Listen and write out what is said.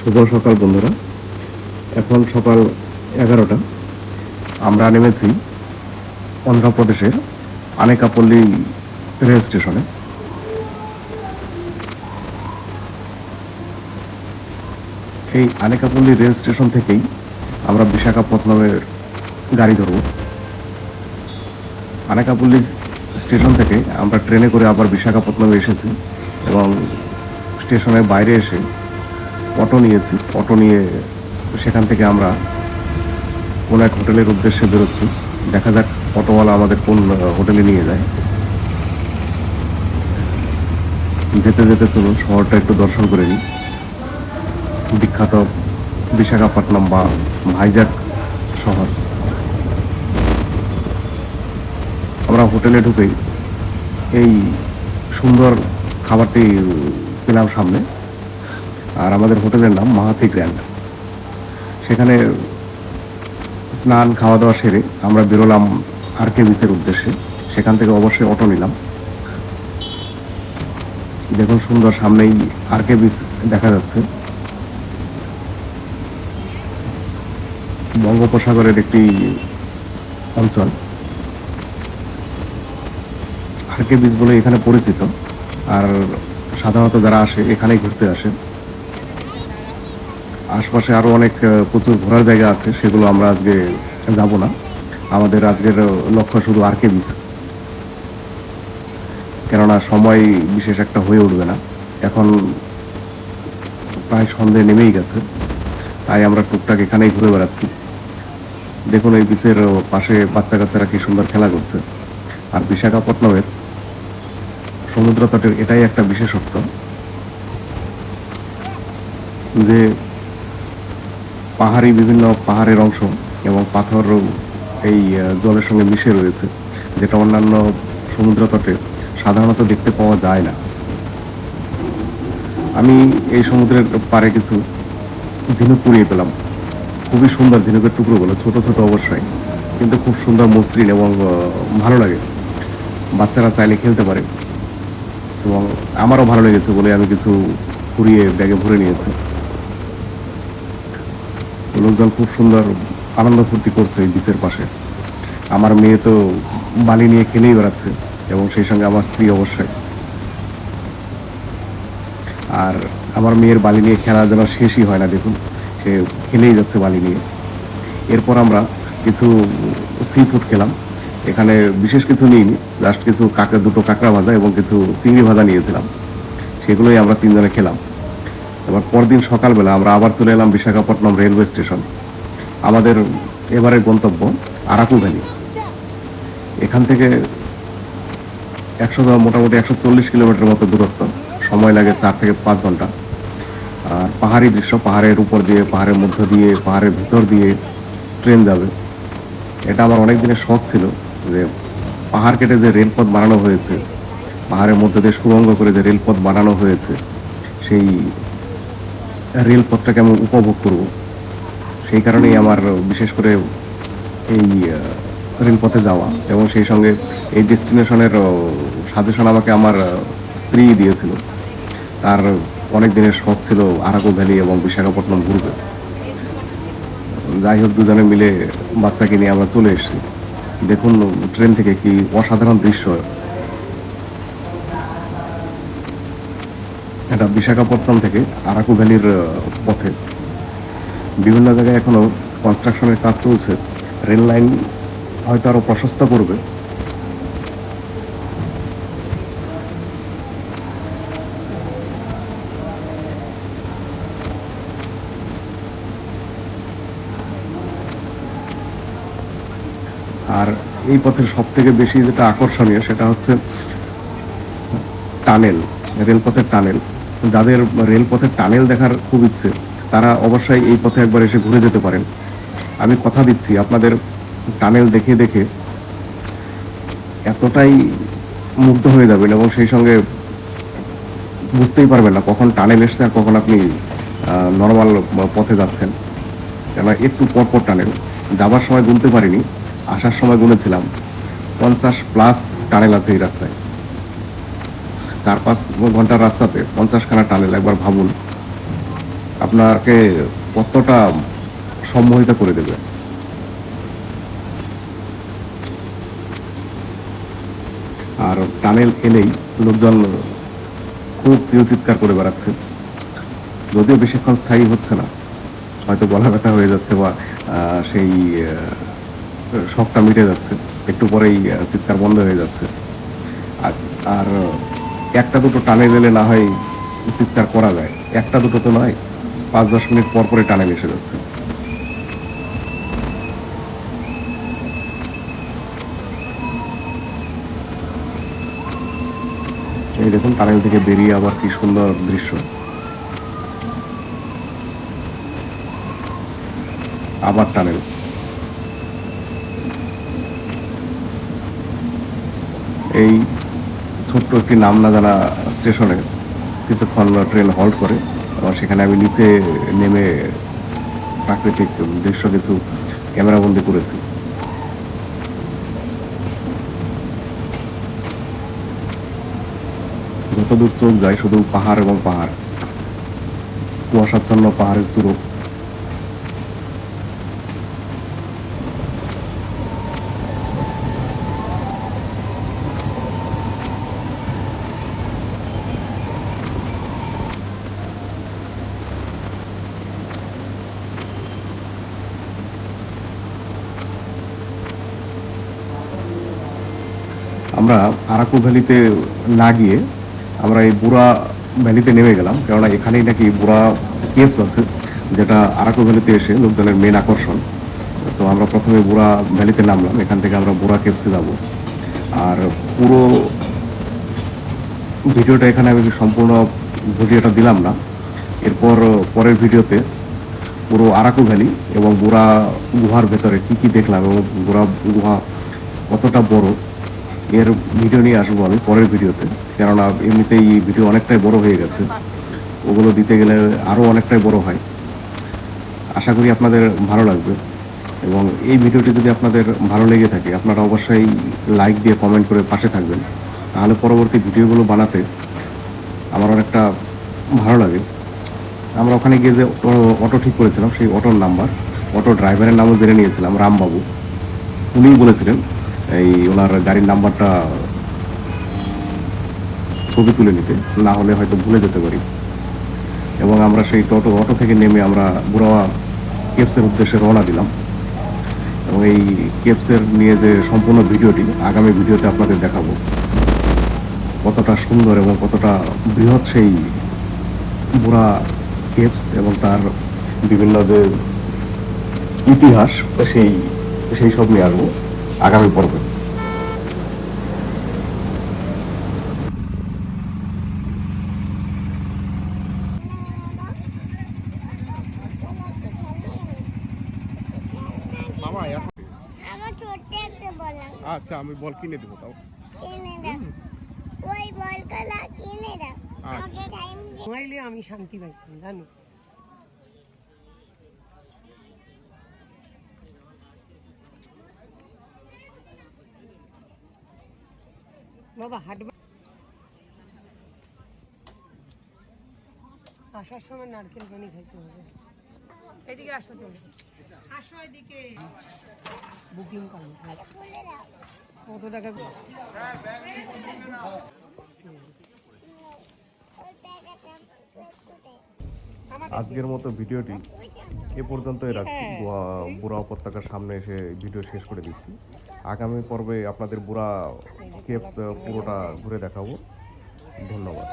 শুভ সকাল, বন্ধুরা। এখন সকাল এগারোটা। আমরা নেমেছি অন্ধ্রপ্রদেশের আনেকাপল্লী রেল স্টেশনে। এই আনেকাপল্লী রেল স্টেশন থেকেই আমরা বিশাখাপত্তনমের গাড়ি ধরব। আনেকাপল্লী স্টেশন থেকে আমরা ট্রেনে করে আবার বিশাখাপত্তনমে এসেছি এবং স্টেশনের বাইরে এসে অটো নিয়েছি অটো নিয়ে সেখান থেকে আমরা কোন এক হোটেলের উদ্দেশ্যে বেরোচ্ছি। দেখা যাক অটোওয়ালা আমাদের কোন হোটেলে নিয়ে যায়। যেতে যেতে চলুন, শহরটা একটু দর্শন করে নিই। বিখ্যাত বিশাখাপট্টনম বা ভাইজাক শহর। আমরা হোটেলে ঢুকেই এই সুন্দর খাবারটি পেলাম সামনে। আর আমাদের হোটেলের নাম মাহাতি গ্র্যান্ড। সেখানে স্নান খাওয়া দাওয়া সেরে আমরা বেরোলাম আর কে বিচের উদ্দেশ্যে। সেখান থেকে অবশ্যই অটো নিলাম। দেখুন সুন্দর সামনেই আর কে বিচ দেখা যাচ্ছে। বঙ্গোপসাগরের একটি অঞ্চল। আর কে বিচ বলে এখানে পরিচিত। আর সাধারণত যারা আসে, এখানেই ঘুরতে আসে। আশপাশে আরও অনেক প্রচুর ঘোরার জায়গা আছে, সেগুলো আমরা আজকে যাব না। আমাদের আজকের লক্ষ্য শুধু আর কে বিচ কেননা সময় বিশেষ একটা হয়ে উঠবে না। এখন প্রায় সন্ধে নেমেই গেছে, তাই আমরা টুকটাক এখানেই ঘুরে বেড়াচ্ছি। দেখুন এই বিচের পাশে বাচ্চা কাচ্চারা কি সুন্দর খেলা করছে। আর বিশাখাপট্টনমের সমুদ্র তটের এটাই একটা বিশেষত্ব, যে পাহাড়ি বিভিন্ন পাহাড়ের অংশ এবং পাথর এই জলের সঙ্গে মিশে রয়েছে, যেটা অন্যান্য সমুদ্র তটে সাধারণত দেখতে পাওয়া যায় না। আমি এই সমুদ্রের পাড়ে কিছু ঝিনুক পুড়িয়ে পেলাম। খুবই সুন্দর ঝিনুকের টুকরোগুলো ছোট ছোট অবশ্যই, কিন্তু খুব সুন্দর মসৃণ এবং ভালো লাগে। বাচ্চারা চাইলে খেলতে পারে। এবং আমারও ভালো লেগেছে বলে আমি কিছু কুড়িয়ে ব্যাগে ভরে নিয়েছি। লোকজন খুব সুন্দর আনন্দ ফুর্তি করছে এই বিচের পাশে। আমার মেয়ে তো বালি নিয়ে খেলেই বেড়াচ্ছে এবং সেই সঙ্গে আমার স্ত্রী অবশ্যই। আর আমার মেয়ের বালি নিয়ে খেলা যেন শেষই হয় না, দেখুন। সে খেলেই যাচ্ছে বালি নিয়ে। এরপর আমরা কিছু সি ফুড খেলাম। এখানে বিশেষ কিছু নিইনি জাস্ট কিছু কাঁকড়া, দুটো কাঁকড়া ভাজা এবং কিছু চিংড়ি ভাজা নিয়েছিলাম। সেগুলোই আমরা তিনজনে খেলাম। এবার পরদিন সকালবেলা আমরা আবার চলে এলাম বিশাখাপট্টনম রেলওয়ে স্টেশন। আমাদের এবারের গন্তব্য আরাকু ভ্যালি। এখান থেকে একশো মোটামুটি একশো চল্লিশ কিলোমিটার মতো দূরত্ব। সময় লাগে চার থেকে পাঁচ ঘণ্টা। আর পাহাড়ি দৃশ্য, পাহাড়ের উপর দিয়ে, পাহাড়ের মধ্য দিয়ে, পাহাড়ের ভিতর দিয়ে ট্রেন যাবে। এটা আমার অনেক দিনের শখ ছিল যে পাহাড় কেটে যে রেলপথ বানানো হয়েছে, পাহাড়ের মধ্যে দিয়ে সুরঙ্গ করে যে রেলপথ বানানো হয়েছে, সেই রেলপথটাকে আমি উপভোগ করব। সেই কারণেই আমার বিশেষ করে এই রেলপথে যাওয়া এবং সেই সঙ্গে এই ডেস্টিনেশনের সাজেশন আমাকে আমার স্ত্রী দিয়েছিল। তার অনেক দিনের শখ ছিল আরাকু ভ্যালি এবং বিশাখাপট্টনম ঘুরবে যাই হোক, দুজনে মিলে বাচ্চাকে নিয়ে আমরা চলে এসেছি। দেখুন, ট্রেন থেকে কি অসাধারণ দৃশ্য। এটা বিশাখাপত্তনম থেকে আরাকু ভ্যালির পথে। বিভিন্ন জায়গায় এখনও কনস্ট্রাকশনের কাজ চলছে। রেল লাইন হয়তো আরও প্রশস্ত করবে। আর এই পথের সব থেকে বেশি যেটা আকর্ষণীয় সেটা হচ্ছে টানেল, রেলপথের টানেল। যাদের রেলপথের টানেল দেখার খুব ইচ্ছে, তারা অবশ্যই এই পথে একবার এসে ঘুরে যেতে পারেন। আমি কথা দিচ্ছি আপনাদের টানেল দেখে দেখে। এতটাই মুগ্ধ হয়ে যাবেন এবং সেই সঙ্গে বুঝতেই পারবেন না কখন টানেল এসছে আর কখন আপনি নর্মাল পথে যাচ্ছেন। কেন একটু পর পর টানেল। যাবার সময় গুনতে পারিনি, আসার সময় গুনেছিলাম। পঞ্চাশ প্লাস টানেল আছে এই রাস্তায়। চার পাঁচ ঘণ্টার রাস্তাতে পঞ্চাশ খানা টানেল, একবার ভাবুন। আপনাকে কতটা সম্মোহিত করে দেবে? আর টানেল এলেই লোকজন খুব চির চিৎকার করে বেড়াচ্ছে। যদিও বেশিক্ষণ স্থায়ী হচ্ছে না। হয়তো গলা ব্যথা হয়ে যাচ্ছে বা সেই শখটা মিটে যাচ্ছে। একটু পরেই চিৎকার বন্ধ হয়ে যাচ্ছে। আর একটা দুটো টানে গেলে না হয় চিৎকার করা যায়। একটা দুটো তো নয়, পাঁচ দশ মিনিট পর পরে টানে এসে যাচ্ছে। এই দেখুন, টানেল থেকে বেরিয়ে আবার কি সুন্দর দৃশ্য। আবার টানেল। এই ছোট্ট একটি নাম না জানা স্টেশনে কিছুক্ষণ ট্রেন হল্ট করে এবং সেখানে আমি নিচে নেমে প্রাকৃতিক দৃশ্য কিছু ক্যামেরাবন্দি করেছি। যতদূর চোখ যায় শুধু পাহাড় এবং পাহাড়। কুয়াশাচ্ছন্ন পাহাড়ের চূড়ো। আমরা আরাকু ভ্যালিতে না গিয়ে আমরা এই বুড়া ভ্যালিতে নেমে গেলাম। কেননা এখানেই নাকি বুড়া কেভস আছে, যেটা আরাকু ভ্যালিতে এসে লোকজনের মেন আকর্ষণ। তো আমরা প্রথমে বুড়া ভ্যালিতে নামলাম, এখান থেকে আমরা বুড়া কেভসে যাব। আর পুরো ভিডিওটা এখানে আমি সম্পূর্ণ ভিডিওটা দিলাম না। এরপর পরের ভিডিওতে পুরো আরাকু ভ্যালি এবং বুড়া গুহার ভেতরে কি কি দেখলাম এবং বুড়া গুহা কতটা বড় এর ভিডিও নিয়ে আসব আমি, পরের ভিডিওতে কেননা এমনিতেই ভিডিও অনেকটাই বড় হয়ে গেছে। ওগুলো দিতে গেলে আরও অনেকটাই বড় হয়। আশা করি আপনাদের ভালো লাগবে। এবং এই ভিডিওটি যদি আপনাদের ভালো লেগে থাকে, আপনারা অবশ্যই লাইক দিয়ে কমেন্ট করে পাশে থাকবেন। তাহলে পরবর্তী ভিডিওগুলো বানাতে আমার অনেকটা ভালো লাগে। আমরা ওখানে গিয়ে যে অটো ঠিক করেছিলাম, সেই অটোর নাম্বার অটো ড্রাইভারের নামও জেনে নিয়েছিলাম, রামবাবু। উনিই বলেছিলেন এই ওনার গাড়ির নাম্বারটা ছবি তুলে নিতে, না হলে হয়তো ভুলে যেতে পারি। এবং আমরা সেই টোটো, অটো থেকে নেমে আমরা বুড়াওয়া কেপসের উদ্দেশ্যে রওনা দিলাম। এবং এই কেপসের নিয়ে যে সম্পূর্ণ ভিডিওটি, আগামী ভিডিওতে আপনাদের দেখাবো কতটা সুন্দর এবং কতটা বৃহৎ সেই বুড়া কেপস এবং তার বিভিন্ন যে ইতিহাস, সেই সেই সব নিয়ে আসব। আগামী পর্বে। আচ্ছা আমি বল কিনে দেবো তাও। কিনে দাও। ওই বল কালা কিনে দাও আচ্ছা। আমাকে টাইম ঘুমাইলে আমি শান্তি পাই জানো বাবা, হাঁটবে। আসার সময় নারকেল পানি খাইতে হবে। এদিকে আসো তো আসো এদিকে। বুকিং করো কত টাকা ওই আজকের মতো ভিডিওটি এ পর্যন্তই রাখছি। বুড়া উপত্যকার সামনে এসে ভিডিও শেষ করে দিচ্ছি। আগামী পর্বে আপনাদের বুড়া কেপস পুরোটা ঘুরে দেখাবো। ধন্যবাদ।